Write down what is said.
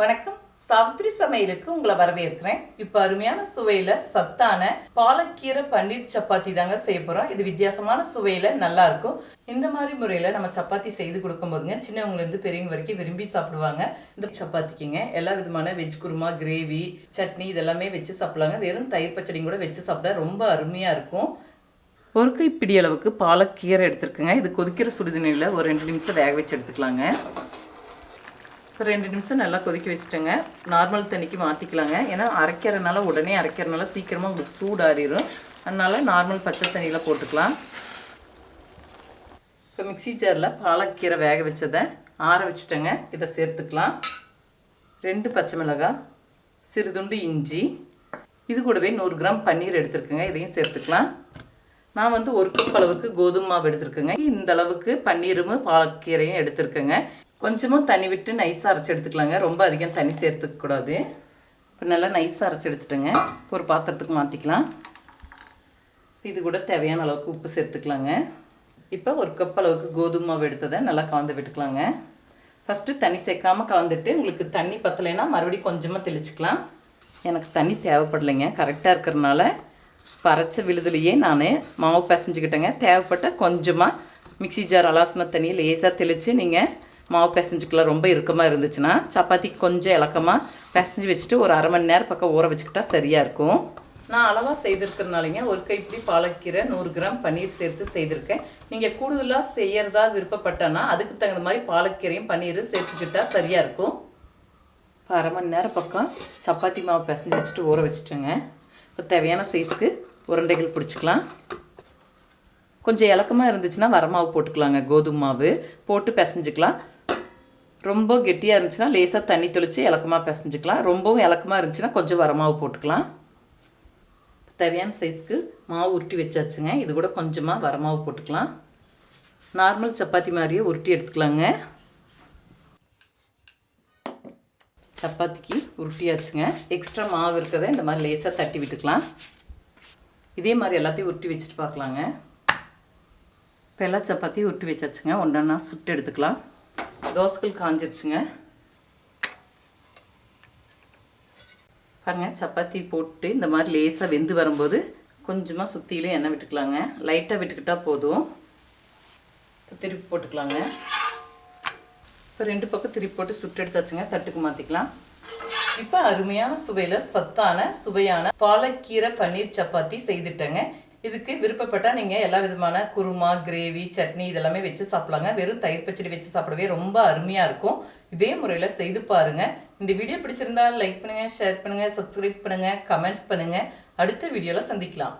வணக்கம். சாவித்திரி சமையலுக்கு உங்களை வரவேற்கிறேன். இப்போ அருமையான சுவையில சத்தான பாலக்கீரை பன்னீர் சப்பாத்தி தாங்க செய்ய போறோம். இது வித்தியாசமான சுவையில நல்லா இருக்கும். இந்த மாதிரி முறையில நம்ம சப்பாத்தி செய்து கொடுக்கும் போதுங்க சின்னவங்கல இருந்து பெரியவங்க வரைக்கும் விரும்பி சாப்பிடுவாங்க. இந்த சப்பாத்திக்குங்க எல்லா விதமான வெஜ் குருமா கிரேவி சட்னி இதெல்லாமே வச்சு சாப்பிடலாங்க. வெறும் தயிர் பச்சடியும் கூட வச்சு சாப்பிட்டா ரொம்ப அருமையா இருக்கும். ஒரு கைப்பிடி அளவுக்கு பாலக்கீரை எடுத்துருக்குங்க. இது கொதிக்கிற சுடுதண்ணியில் ஒரு ரெண்டு நிமிஷம் வேக வச்சு எடுத்துக்கலாங்க. இப்போ ரெண்டு நிமிஷம் நல்லா கொதிக்க வச்சுட்டேங்க. நார்மல் தண்ணிக்கு மாற்றிக்கலாங்க ஏன்னா அரைக்கிறனால உடனே அரைக்கிறனால சீக்கிரமாக உங்களுக்கு சூடாறிடும் அதனால் நார்மல் பச்சை தண்ணியில் போட்டுக்கலாம். இப்போ மிக்ஸி ஜாரில் பாலக்கீரை வேக வச்சதை ஆற வச்சுட்டேங்க. இதை சேர்த்துக்கலாம். ரெண்டு பச்சை மிளகாய் சிறுதுண்டு இஞ்சி. இது கூடவே நூறு கிராம் பன்னீர் எடுத்துருக்குங்க. இதையும் சேர்த்துக்கலாம். நான் வந்து ஒரு கப் அளவுக்கு கோதுமை மாவு எடுத்துருக்கேங்க. இந்த அளவுக்கு பன்னீரும் பாலக்கீரையும் எடுத்துருக்கேங்க. கொஞ்சமாக தண்ணி விட்டு நைஸாக அரைச்சி எடுத்துக்கலாங்க. ரொம்ப அதிகம் தண்ணி சேர்த்துக்கூடாது இப்போ நல்லா நைஸாக அரைச்சி எடுத்துட்டேங்க. ஒரு பாத்திரத்துக்கு மாற்றிக்கலாம் இது கூட தேவையான அளவுக்கு உப்பு சேர்த்துக்கலாங்க. இப்போ ஒரு கப் அளவுக்கு கோதுமை மாவு எடுத்ததை நல்லா கலந்து விட்டுக்கலாங்க. ஃபஸ்ட்டு தண்ணி சேர்க்காமல் கலந்துட்டு உங்களுக்கு தண்ணி பத்தலைன்னா மறுபடியும் கொஞ்சமாக தெளிச்சுக்கலாம். எனக்கு தண்ணி தேவைப்படலைங்க. கரெக்டாக இருக்கிறனால பறச்ச விழுதுலையே நான் மாவு பிசைஞ்சுக்கிட்டேங்க. தேவைப்பட்ட கொஞ்சமாக மிக்ஸி ஜார் அலாசின தண்ணியை லேசாக தெளித்து நீங்கள் மாவு பிசைஞ்சுக்கலாம் ரொம்ப இறுக்கமாக இருந்துச்சுன்னா சப்பாத்தி கொஞ்சம் இலக்கமாக பிசைஞ்சு வச்சுட்டு ஒரு அரை மணி நேரம் பக்கம் ஊற வச்சுக்கிட்டா சரியாக இருக்கும். நான் அளவாக செய்திருக்கிறனாலங்க ஒரு கைப்பிடி பாலக்கீரை நூறு கிராம் பன்னீர் சேர்த்து செய்திருக்கேன். நீங்கள் கூடுதலாக செய்யறதா விருப்பப்பட்டனா அதுக்கு தகுந்த மாதிரி பாலக்கீரையும் பன்னீரும் சேர்த்துக்கிட்டா சரியாக இருக்கும். இப்போ அரை மணி நேரம் பக்கம் சப்பாத்தி மாவு பிசைஞ்சு வச்சுட்டு ஊற வச்சுட்டேங்க. இப்போ தேவையான சைஸுக்கு உருண்டைகள் பிடிச்சிக்கலாம். கொஞ்சம் இலக்கமாக இருந்துச்சுன்னா வரமாவு போட்டுக்கலாங்க. கோதுமை மாவு போட்டு பிசைஞ்சுக்கலாம். ரொம்ப கெட்டியாக இருந்துச்சுன்னா லேசாக தண்ணி தெளித்து இலக்கமாக பிசைஞ்சிக்கலாம். ரொம்பவும் இலக்கமாக இருந்துச்சுன்னா கொஞ்சம் வரமாவு போட்டுக்கலாம். தேவையான சைஸ்க்கு மாவு உருட்டி வச்சாச்சுங்க. இது கூட கொஞ்சமாக வரமாவு போட்டுக்கலாம். நார்மல் சப்பாத்தி மாதிரியே உருட்டி எடுத்துக்கலாங்க. சப்பாத்திக்கு உருட்டியாச்சுங்க. எக்ஸ்ட்ரா மாவு இருக்கிறத இந்த மாதிரி லேசாக தட்டி விட்டுக்கலாம். இதே மாதிரி எல்லாத்தையும் உருட்டி வச்சுட்டு பார்க்கலாங்க. இப்போ எல்லா சப்பாத்தியும் உருட்டி வச்சாச்சுங்க. ஒன்றா சுட்டு எடுத்துக்கலாம். தோசைகள் காஞ்சிருச்சுங்க. பாருங்கள் சப்பாத்தி போட்டு இந்த மாதிரி லேசாக வெந்து வரும்போது கொஞ்சமாக சுற்றிலும் எண்ணெய் விட்டுக்கலாங்க. லைட்டாக விட்டுக்கிட்டால் போதும். இப்போ திருப்பி போட்டுக்கலாங்க. இப்போ ரெண்டு பக்கம் திருப்பி போட்டு சுட்டு எடுத்தாச்சுங்க தட்டுக்கு மாற்றிக்கலாம் இப்போ அருமையான சுவையில் சத்தான சுவையான பாலக்கீரை பன்னீர் சப்பாத்தி செய்துட்டேங்க. இதுக்கு விருப்பப்பட்டால் நீங்கள் எல்லா விதமான குருமா கிரேவி சட்னி இதெல்லாமே வச்சு சாப்பிடலாங்க. வெறும் தயிர் பச்சடி வச்சு சாப்பிடவே ரொம்ப அருமையாக இருக்கும். இதே முறையில் செய்து பாருங்கள் இந்த வீடியோ பிடிச்சிருந்தா லைக் பண்ணுங்கள் ஷேர் பண்ணுங்கள் சப்ஸ்கிரைப் பண்ணுங்கள் கமெண்ட்ஸ் பண்ணுங்கள் அடுத்த வீடியோவில் சந்திக்கலாம்.